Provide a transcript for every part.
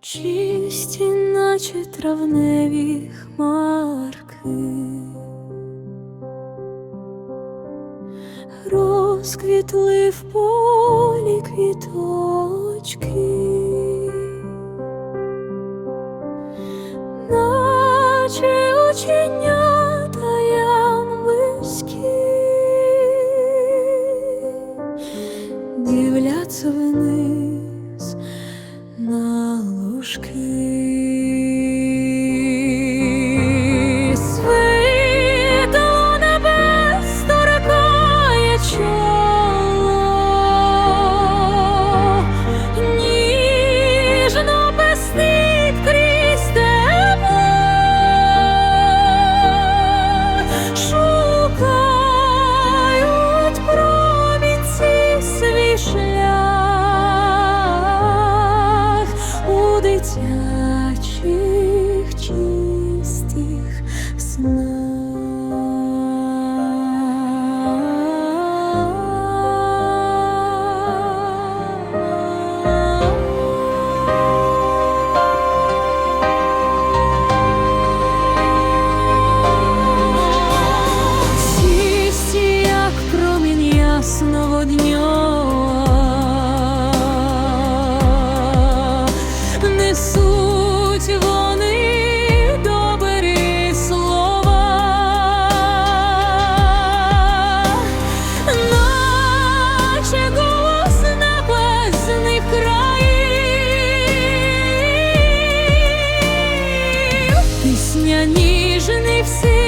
чисті, наче травневі хмарки, розквітли в полі квіточки, наче очення. дорожки. дня несуть вони добрі слова, наче голос небесних країв, пісня ніжний всі.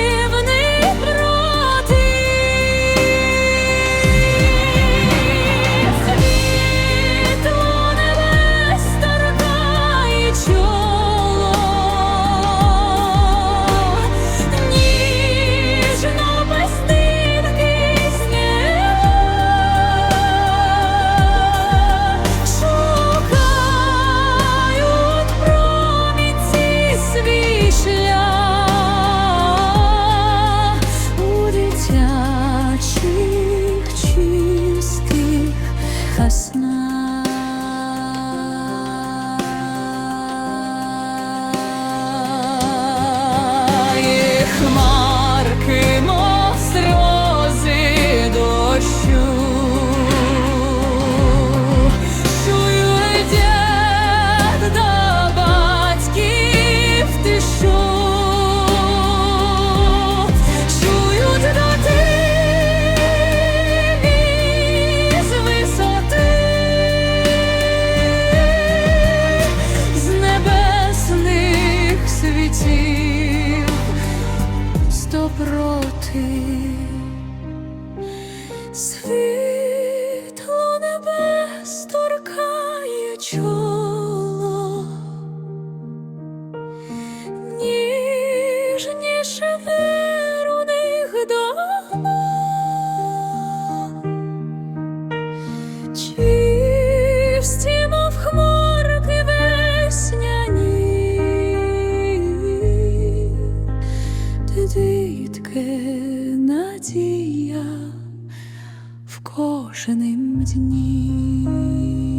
へ。кожним днем.